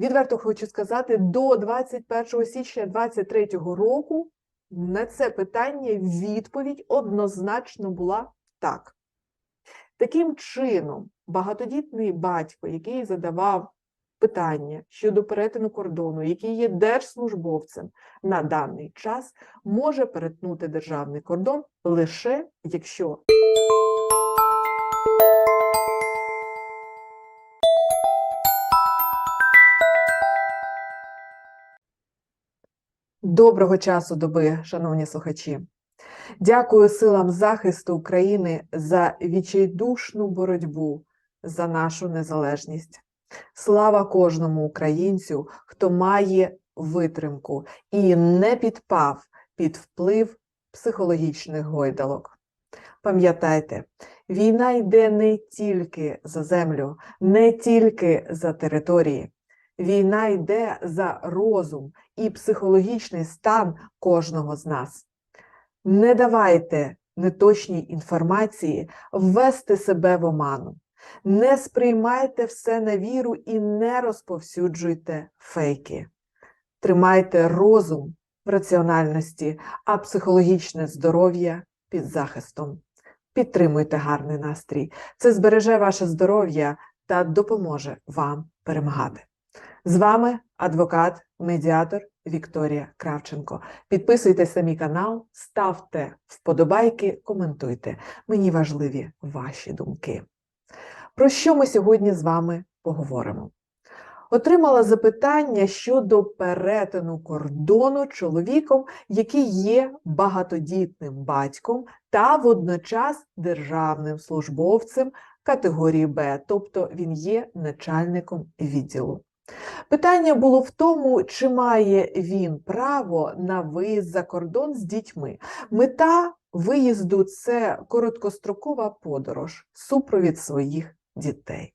відверто хочу сказати, до 21 січня 2023 року на це питання відповідь однозначно була так. Таким чином, багатодітний батько, який задавав питання щодо перетину кордону, який є держслужбовцем на даний час, може перетнути державний кордон лише якщо Доброго часу доби, шановні слухачі. Дякую силам захисту України за відчайдушну боротьбу за нашу незалежність. Слава кожному українцю, хто має витримку і не підпав під вплив психологічних гойдалок. Пам'ятайте, війна йде не тільки за землю, не тільки за території. Війна йде за розум і психологічний стан кожного з нас. Не давайте неточній інформації ввести себе в оману. Не сприймайте все на віру і не розповсюджуйте фейки. Тримайте розум в раціональності, а психологічне здоров'я під захистом. Підтримуйте гарний настрій. Це збереже ваше здоров'я та допоможе вам перемагати. З вами адвокат, медіатор Вікторія Кравченко. Підписуйтесь на мій канал, ставте вподобайки, коментуйте. Мені важливі ваші думки. Про що ми сьогодні з вами поговоримо? Отримала запитання щодо перетину кордону чоловіком, який є багатодітним батьком та водночас державним службовцем категорії Б, тобто він є начальником відділу. Питання було в тому, чи має він право на виїзд за кордон з дітьми. Мета виїзду це короткострокова подорож, супровід своїх дітей.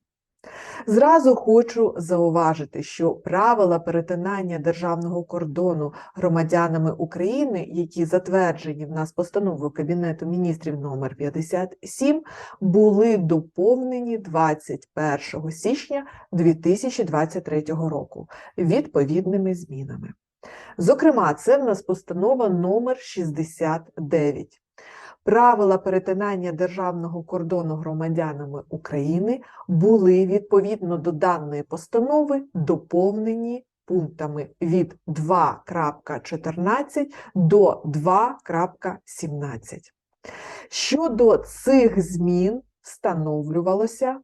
Зразу хочу зауважити, що правила перетинання державного кордону громадянами України, які затверджені в нас постановою Кабінету міністрів номер 57, були доповнені 21 січня 2023 року відповідними змінами. Зокрема, це в нас постанова номер 69. Правила перетинання державного кордону громадянами України були відповідно до даної постанови доповнені пунктами від 2.14 до 2.17. Щодо цих змін встановлювалося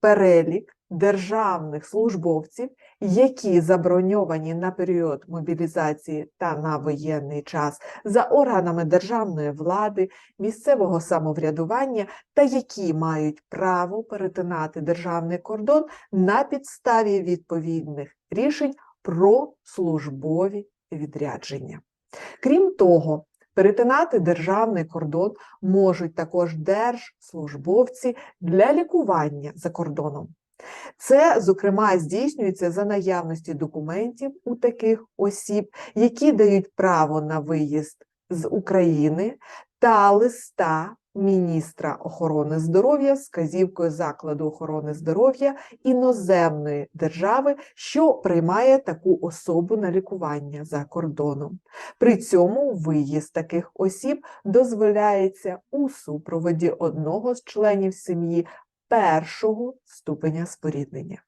перелік державних службовців, які заброньовані на період мобілізації та на воєнний час за органами державної влади, місцевого самоврядування та які мають право перетинати державний кордон на підставі відповідних рішень про службові відрядження. Крім того, Перетинати державний кордон можуть також держслужбовці для лікування за кордоном. Це, зокрема, здійснюється за наявності документів у таких осіб, які дають право на виїзд з України та листа міністра охорони здоров'я з вказівкою закладу охорони здоров'я іноземної держави, що приймає таку особу на лікування за кордоном. При цьому виїзд таких осіб дозволяється у супроводі одного з членів сім'ї першого ступеня споріднення.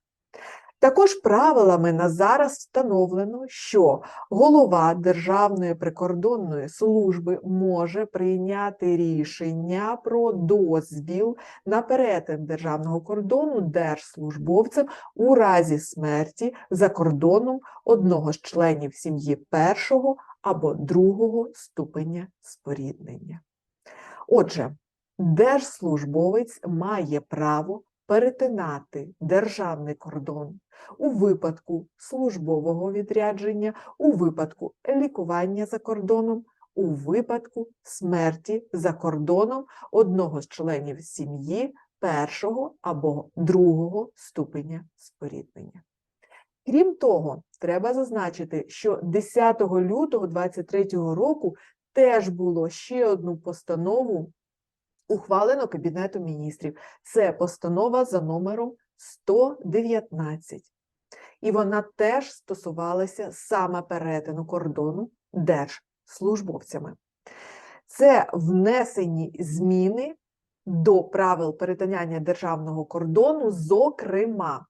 Також правилами на зараз встановлено, що голова Державної прикордонної служби може прийняти рішення про дозвіл на перетин державного кордону держслужбовцем у разі смерті за кордоном одного з членів сім'ї першого або другого ступеня споріднення. Отже, держслужбовець має право перетинати державний кордон у випадку службового відрядження, у випадку лікування за кордоном, у випадку смерті за кордоном одного з членів сім'ї першого або другого ступеня споріднення. Крім того, треба зазначити, що 10 лютого 2023 року теж було ще одну постанову ухвалено Кабінетом міністрів. Це постанова за номером 119. і вона теж стосувалася саме перетину кордону держслужбовцями. Це внесені зміни до правил перетинання державного кордону, зокрема.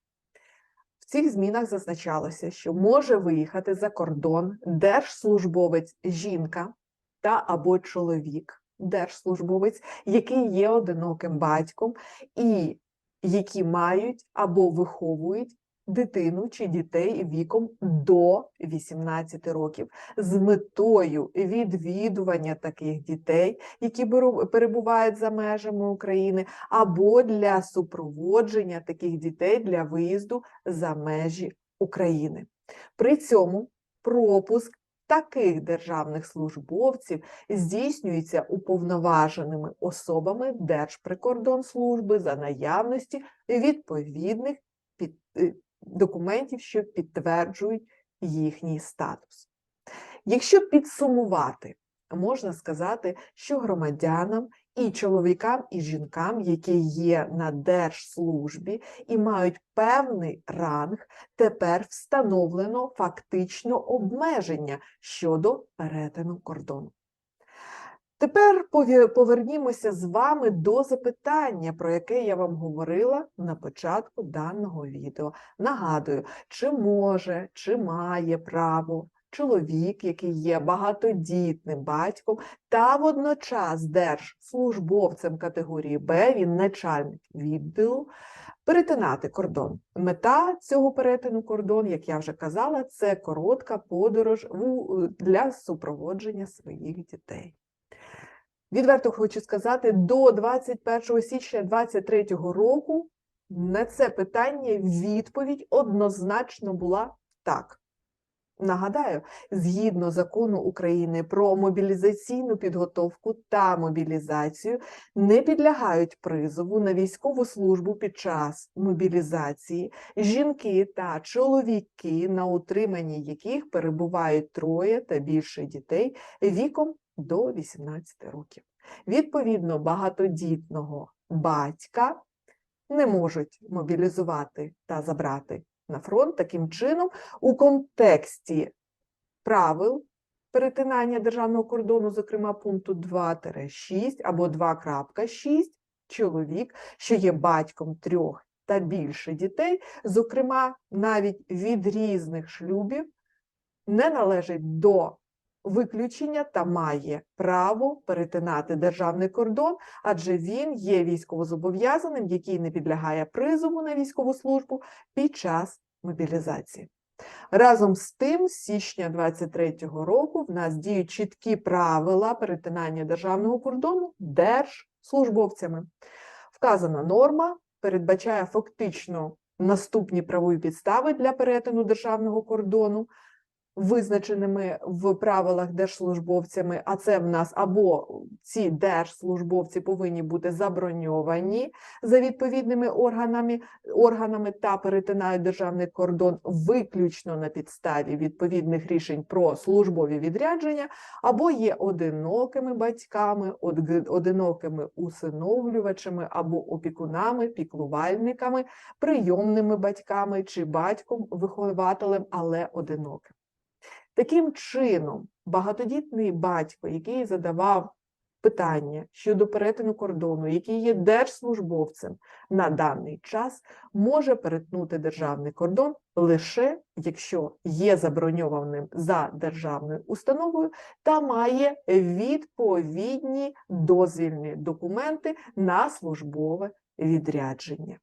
В цих змінах зазначалося, що може виїхати за кордон держслужбовець жінка та або чоловік, держслужбовець, який є одиноким батьком, і які мають або виховують дитину чи дітей віком до 18 років з метою відвідування таких дітей, які перебувають за межами України, або для супроводження таких дітей для виїзду за межі України. При цьому пропуск таких державних службовців здійснюється уповноваженими особами Держприкордонслужби за наявності відповідних під, е, документів, що підтверджують їхній статус. Якщо підсумувати, можна сказати, що громадянам і чоловікам, і жінкам, які є на держслужбі і мають певний ранг, тепер встановлено фактично обмеження щодо перетину кордону. Тепер повернімося з вами до запитання, про яке я вам говорила на початку даного відео. Нагадую, чи може, чи має право чоловік, який є багатодітним батьком, та водночас держслужбовцем категорії Б, він начальник відділу, перетинати кордон. Мета цього перетину кордону, як я вже казала, це коротка подорож для супроводження своїх дітей. Відверто хочу сказати, до 21 січня 2023 року на це питання відповідь однозначно була так. Нагадаю, згідно закону України про мобілізаційну підготовку та мобілізацію, не підлягають призову на військову службу під час мобілізації жінки та чоловіки, на утриманні яких перебувають троє та більше дітей віком до 18 років. Відповідно, багатодітного батька не можуть мобілізувати та забрати на фронт таким чином у контексті правил перетинання державного кордону, зокрема пункту 2-6 або 2.6, чоловік, що є батьком трьох та більше дітей, зокрема навіть від різних шлюбів, не належить до виключення та має право перетинати державний кордон, адже він є військовозобов'язаним, який не підлягає призову на військову службу під час мобілізації. Разом з тим, з січня 2023 року в нас діють чіткі правила перетинання державного кордону держслужбовцями. Вказана норма передбачає фактично наступні правові підстави для перетину державного кордону, визначеними в правилах держслужбовцями, а це в нас або ці держслужбовці повинні бути заброньовані за відповідними органами, органами та перетинають державний кордон виключно на підставі відповідних рішень про службові відрядження, або є одинокими батьками, одинокими усиновлювачами або опікунами, піклувальниками, прийомними батьками чи батьком вихователем, але одиноким. Таким чином, багатодітний батько, який задавав питання щодо перетину кордону, який є держслужбовцем на даний час, може перетнути державний кордон лише якщо є заброньованим за державною установою та має відповідні дозвільні документи на службове відрядження.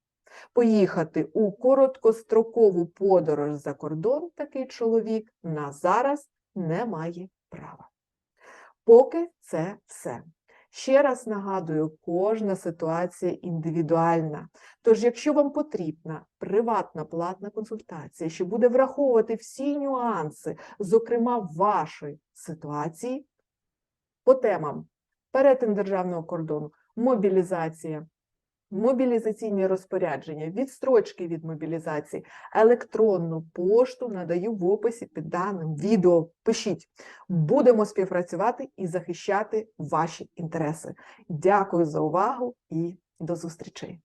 Поїхати у короткострокову подорож за кордон такий чоловік на зараз не має права. Поки це все. Ще раз нагадую, кожна ситуація індивідуальна. Тож, якщо вам потрібна приватна платна консультація, що буде враховувати всі нюанси, зокрема вашої ситуації, по темам перетин державного кордону, мобілізація, мобілізаційні розпорядження, відстрочки від мобілізації, електронну пошту надаю в описі під даним відео. Пишіть, будемо співпрацювати і захищати ваші інтереси. Дякую за увагу і до зустрічей!